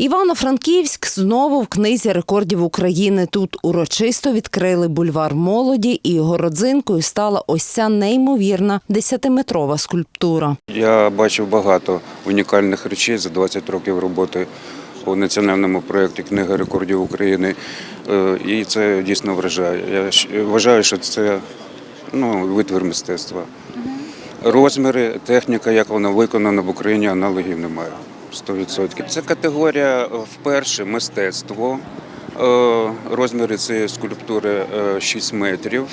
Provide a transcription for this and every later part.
Івано-Франківськ знову в книзі рекордів України. Тут урочисто відкрили бульвар молоді, і його родзинкою стала ось ця неймовірна десятиметрова скульптура. Я бачив багато унікальних речей за 20 років роботи у національному проєкті Книга рекордів України. Е, І це дійсно вражає. Я вважаю, що це ну, витвір мистецтва. Розміри, техніка, як вона виконана в Україні, аналогів немає. 100%. Це категорія е, вперше мистецтво. Е, Розміри цієї скульптури е, 6 метрів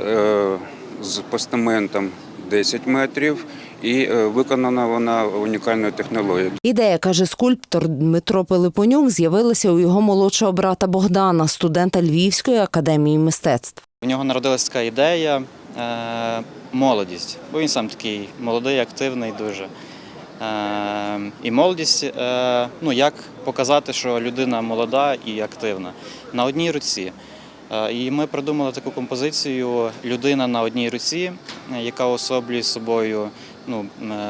е, з постаментом 10 метрів, і виконана вона унікальною технологією. Ідея, каже скульптор Дмитро Пилипонюк, з'явилася у його молодшого брата Богдана, студента Львівської академії мистецтв. У нього народилась така ідея молодість, бо він сам такий молодий, активний дуже. Е, і молодість, е, ну як показати, що людина молода і активна на одній руці. Е, і ми придумали таку композицію Людина на одній руці, е, яка особлює собою ну,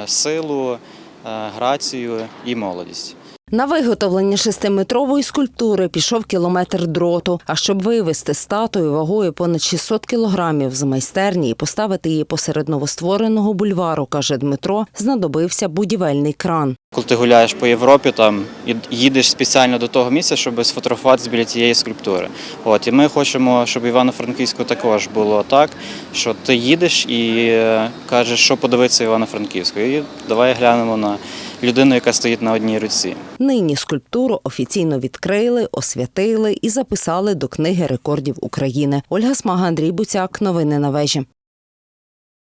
силу, грацію і молодість. На виготовлення шестиметрової скульптури пішов кілометр дроту. А щоб вивезти статую вагою понад 600 кілограмів з майстерні і поставити її посеред новоствореного бульвару, каже Дмитро, знадобився будівельний кран. Коли ти гуляєш по Європі, там і їдеш спеціально до того місця, щоб сфотографуватися біля тієї скульптури. От і ми хочемо, щоб Івано-Франківську також було так, що ти їдеш і е, кажеш, що подивитися Івано-Франківську. І давай глянемо на людину, яка стоїть на одній руці. Нині скульптуру офіційно відкрили, освятили і записали до книги рекордів України. Ольга Смага, Андрій Буцяк. Новини на вежі.